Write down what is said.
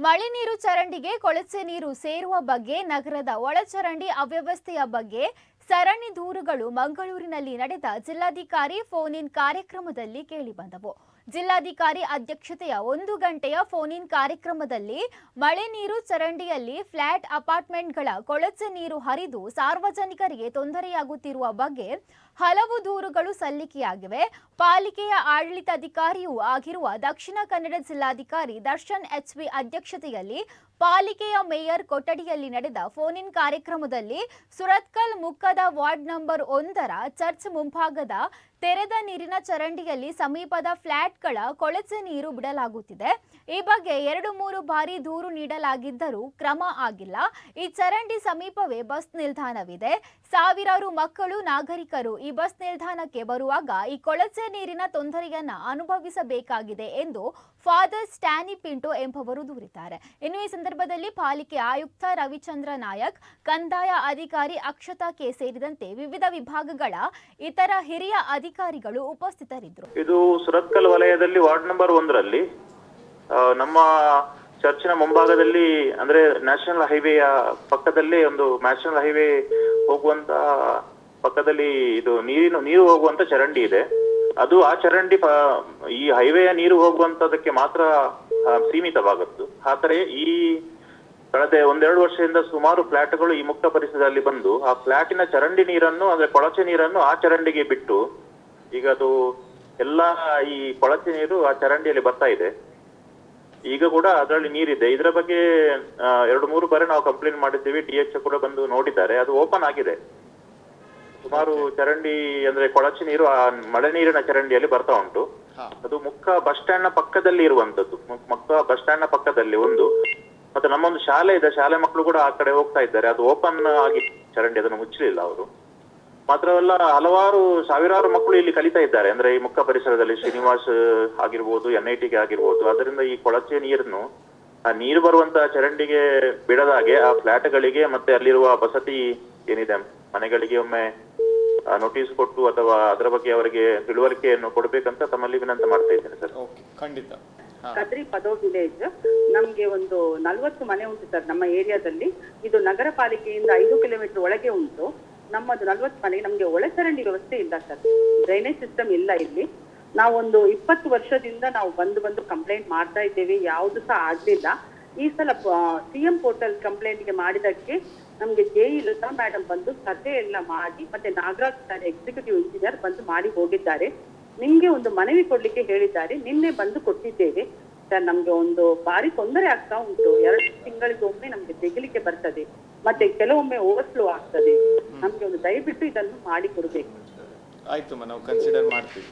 ಮಳೆ ನೀರು ಚರಂಡಿಗೆ ಕೊಳಚೆ ನೀರು ಸೇರುವ ಬಗ್ಗೆ ನಗರದ ಒಳಚರಂಡಿ ಅವ್ಯವಸ್ಥೆಯ ಬಗ್ಗೆ ಸರಣಿ ದೂರುಗಳು ಮಂಗಳೂರಿನಲ್ಲಿ ನಡೆದ ಜಿಲ್ಲಾಧಿಕಾರಿ ಫೋನ್ ಇನ್ ಕಾರ್ಯಕ್ರಮದಲ್ಲಿ ಕೇಳಿಬಂದವು ಜಿಲ್ಲಾಧಿಕಾರಿ ಅಧ್ಯಕ್ಷತೆಯ ಒಂದು ಗಂಟೆಯ ಫೋನ್ ಇನ್ ಕಾರ್ಯಕ್ರಮದಲ್ಲಿ ಮಳೆ ನೀರು ಚರಂಡಿಯಲ್ಲಿ ಫ್ಲಾಟ್ ಅಪಾರ್ಟ್ಮೆಂಟ್ಗಳ ಕೊಳಚೆ ನೀರು ಹರಿದು ಸಾರ್ವಜನಿಕರಿಗೆ ತೊಂದರೆಯಾಗುತ್ತಿರುವ ಬಗ್ಗೆ ಹಲವು ದೂರುಗಳು ಸಲ್ಲಿಕೆಯಾಗಿವೆ. ಪಾಲಿಕೆಯ ಆಡಳಿತಾಧಿಕಾರಿಯೂ ಆಗಿರುವ ದಕ್ಷಿಣ ಕನ್ನಡ ಜಿಲ್ಲಾಧಿಕಾರಿ ದರ್ಶನ್ ಎಚ್ವಿ ಅಧ್ಯಕ್ಷತೆಯಲ್ಲಿ ಪಾಲಿಕೆಯ ಮೇಯರ್ ಕೊಠಡಿಯಲ್ಲಿ ನಡೆದ ಫೋನ್ ಇನ್ ಕಾರ್ಯಕ್ರಮದಲ್ಲಿ ಸುರತ್ಕಲ್ ಮುಕ್ಕದ ವಾರ್ಡ್ ನಂಬರ್ ಒಂದರ ಚರ್ಚ್ ಮುಂಭಾಗದ ತೆರೆದ ನೀರಿನ ಚರಂಡಿಯಲ್ಲಿ ಸಮೀಪದ ಫ್ಲಾಟ್ಗಳ ಕೊಳಚೆ ನೀರು ಬಿಡಲಾಗುತ್ತಿದೆ. ಈ ಬಗ್ಗೆ ಎರಡು ಮೂರು ಬಾರಿ ದೂರು ನೀಡಲಾಗಿದ್ದರೂ ಕ್ರಮ ಆಗಿಲ್ಲ. ಈ ಚರಂಡಿ ಸಮೀಪವೇ ಬಸ್ ನಿಲ್ದಾಣವಿದೆ. ಸಾವಿರಾರು ಮಕ್ಕಳು, ನಾಗರಿಕರು ಈ ಬಸ್ ನಿಲ್ದಾಣಕ್ಕೆ ಬರುವಾಗ ಈ ಕೊಳಚೆ ನೀರಿನ ತೊಂದರೆಯನ್ನ ಅನುಭವಿಸಬೇಕಾಗಿದೆ ಎಂದು ಫಾದರ್ ಸ್ಟ್ಯಾನಿ ಪಿಂಟೋ ಎಂಬವರು ದೂರಿದ್ದಾರೆ. ಇನ್ನು ಈ ಸಂದರ್ಭದಲ್ಲಿ ಪಾಲಿಕೆ ಆಯುಕ್ತ ರವಿಚಂದ್ರ ನಾಯಕ್, ಕಂದಾಯ ಅಧಿಕಾರಿ ಅಕ್ಷತಾ ಕೆ ಸೇರಿದಂತೆ ವಿವಿಧ ವಿಭಾಗಗಳ ಇತರ ಹಿರಿಯ ಅಧಿಕಾರಿಗಳು ಉಪಸ್ಥಿತರಿದ್ದರು. ಇದು ಸುರತ್ಕಲ್ ವಲಯದಲ್ಲಿ ವಾರ್ಡ್ ನಂಬರ್ ಒಂದರಲ್ಲಿ ನಮ್ಮ ಚರ್ಚಿನ ಮುಂಭಾಗದಲ್ಲಿ, ಅಂದ್ರೆ ನ್ಯಾಷನಲ್ ಹೈವೇಯ ಪಕ್ಕದಲ್ಲಿ ಒಂದು ನ್ಯಾಷನಲ್ ಹೈವೇ ಹೋಗುವಂತ ಪಕ್ಕದಲ್ಲಿ ಇದು ನೀರಿನ, ನೀರು ಹೋಗುವಂತ ಚರಂಡಿ ಇದೆ. ಅದು ಆ ಚರಂಡಿ ಈ ಹೈವೇಯ ನೀರು ಹೋಗುವಂತದಕ್ಕೆ ಮಾತ್ರ ಸೀಮಿತವಾಗದ್ದು. ಆದರೆ ಈ ಕಳೆದ ಒಂದೆರಡು ವರ್ಷದಿಂದ ಸುಮಾರು ಫ್ಲಾಟ್ಗಳು ಈ ಮುಕ್ತ ಪರಿಸರದಲ್ಲಿ ಬಂದು, ಆ ಫ್ಲಾಟಿನ ಚರಂಡಿ ನೀರನ್ನು, ಅಂದ್ರೆ ಕೊಳಚೆ ನೀರನ್ನು ಆ ಚರಂಡಿಗೆ ಬಿಟ್ಟು ಈಗ ಅದು ಎಲ್ಲ ಈ ಕೊಳಚೆ ನೀರು ಆ ಚರಂಡಿಯಲ್ಲಿ ಬರ್ತಾ ಇದೆ. ಈಗ ಕೂಡ ಅದರಲ್ಲಿ ನೀರಿದೆ. ಇದರ ಬಗ್ಗೆ ಎರಡು ಮೂರು ಬಾರಿ ನಾವು ಕಂಪ್ಲೇಂಟ್ ಮಾಡಿದ್ದೀವಿ. ಡಿ ಎಚ್ ಕೂಡ ಬಂದು ನೋಡಿದ್ದಾರೆ. ಅದು ಓಪನ್ ಆಗಿದೆ. ಸುಮಾರು ಚರಂಡಿ ಅಂದ್ರೆ ಕೊಳಚೆ ನೀರು ಆ ಮಳೆ ನೀರಿನ ಚರಂಡಿಯಲ್ಲಿ ಬರ್ತಾ ಉಂಟು. ಅದು ಮುಕ್ಕ ಬಸ್ ಸ್ಟ್ಯಾಂಡ್ನ ಪಕ್ಕದಲ್ಲಿ ಇರುವಂತದ್ದು ಮುಖ ಮುಕ್ಕ ಬಸ್ ಸ್ಟ್ಯಾಂಡ್ನ ಪಕ್ಕದಲ್ಲಿ ಒಂದು. ಮತ್ತೆ ನಮ್ಮೊಂದು ಶಾಲೆ ಇದೆ. ಶಾಲೆ ಮಕ್ಕಳು ಕೂಡ ಆ ಕಡೆ ಹೋಗ್ತಾ ಇದ್ದಾರೆ. ಅದು ಓಪನ್ ಆಗಿ ಚರಂಡಿ ಅದನ್ನು ಮುಚ್ಚಲಿಲ್ಲ ಅವರು. ಮಾತ್ರವಲ್ಲ ಹಲವಾರು ಸಾವಿರಾರು ಮಕ್ಕಳು ಇಲ್ಲಿ ಕಲಿತಾ ಇದ್ದಾರೆ. ಅಂದ್ರೆ ಈ ಮುಕ್ಕ ಪರಿಸರದಲ್ಲಿ ಶ್ರೀನಿವಾಸ್ ಆಗಿರ್ಬೋದು ಎನ್ ಐ ಟಿಗೆ ಆಗಿರ್ಬೋದು. ಅದರಿಂದ ಈ ಕೊಳಚೆ ನೀರನ್ನು ಆ ನೀರು ಬರುವಂತ ಚರಂಡಿಗೆ ಬಿಡದಾಗೆ ಆ ಫ್ಲಾಟ್ಗಳಿಗೆ ಮತ್ತೆ ಅಲ್ಲಿರುವ ವಸತಿ ಏನಿದೆ ಮನೆಗಳಿಗೆ ಒಮ್ಮೆ ನೋಟಿಸ್ ಕೊಟ್ಟು ಅಥವಾ ಅದರ ಬಗ್ಗೆ ಅವರಿಗೆ ತಿಳುವಳಿಕೆಯನ್ನು ಕೊಡ್ಬೇಕಂತ ತಮ್ಮಲ್ಲಿ ವಿನಂತಿ ಮಾಡ್ತಾ ಇದ್ದೇನೆ ಸರ್. ಓಕೆ ಖಂಡಿತ. ಕದ್ರಿ ಪದೋ ವಿಲೇಜ್ ನಮ್ಗೆ ಒಂದು ನಲ್ವತ್ತು ಮನೆ ಉಂಟು ಸರ್ ನಮ್ಮ ಏರಿಯಾದಲ್ಲಿ. ಇದು ನಗರ ಪಾಲಿಕೆಯಿಂದ ಐದು ಕಿಲೋಮೀಟರ್ ಒಳಗೆ ಉಂಟು. ನಮ್ಮದು ನಲ್ವತ್ ಮನೆಗೆ ನಮ್ಗೆ ಒಳಚರಂಡಿ ವ್ಯವಸ್ಥೆ ಇಲ್ಲ ಸರ್. ಡ್ರೈನೇಜ್ ಸಿಸ್ಟಮ್ ಇಲ್ಲ ಇಲ್ಲಿ. ನಾವೊಂದು ಇಪ್ಪತ್ತು ವರ್ಷದಿಂದ ನಾವು ಬಂದು ಬಂದು ಕಂಪ್ಲೇಂಟ್ ಮಾಡ್ತಾ ಇದ್ದೇವೆ, ಯಾವುದು ಸಹ ಆಗ್ಲಿಲ್ಲ. ಈ ಸಲ ಸಿಎಂ ಪೋರ್ಟಲ್ ಕಂಪ್ಲೇಂಟ್ಗೆ ಮಾಡಿದಕ್ಕೆ ನಮ್ಗೆ ಜೆ ಇ ಲತಾ ಮೇಡಮ್ ಬಂದು ಸರ್ವೆ ಎಲ್ಲ ಮಾಡಿ, ಮತ್ತೆ ನಾಗರಾಜ್ ಸರ್ ಎಕ್ಸಿಕ್ಯೂಟಿವ್ ಇಂಜಿನಿಯರ್ ಬಂದು ಮಾಡಿ ಹೋಗಿದ್ದಾರೆ. ನಿಮ್ಗೆ ಒಂದು ಮನವಿ ಕೊಡ್ಲಿಕ್ಕೆ ಹೇಳಿದ್ದಾರೆ, ನಿನ್ನೆ ಬಂದು ಕೊಟ್ಟಿದ್ದೇವೆ. ಸರ್, ನಮ್ಗೆ ಒಂದು ಬಾರಿ ತೊಂದರೆ ಆಗ್ತಾ ಉಂಟು. ಎರಡು ತಿಂಗಳಿಗೊಮ್ಮೆ ನಮ್ಗೆ ತೆಗಿಲಿಕ್ಕೆ ಬರ್ತದೆ. ಮತ್ತೆ ಕೆಲವೊಮ್ಮೆ ಓವರ್ಫ್ಲೋ ಆಗ್ತದೆ. ನಮ್ಗೆ ಒಂದು ದಯವಿಟ್ಟು ಇದನ್ನು ಮಾಡಿ ಕೊಡಬೇಕು. ಆಯ್ತು ನಾವು ಕನ್ಸಿಡರ್ ಮಾಡ್ತೀವಿ.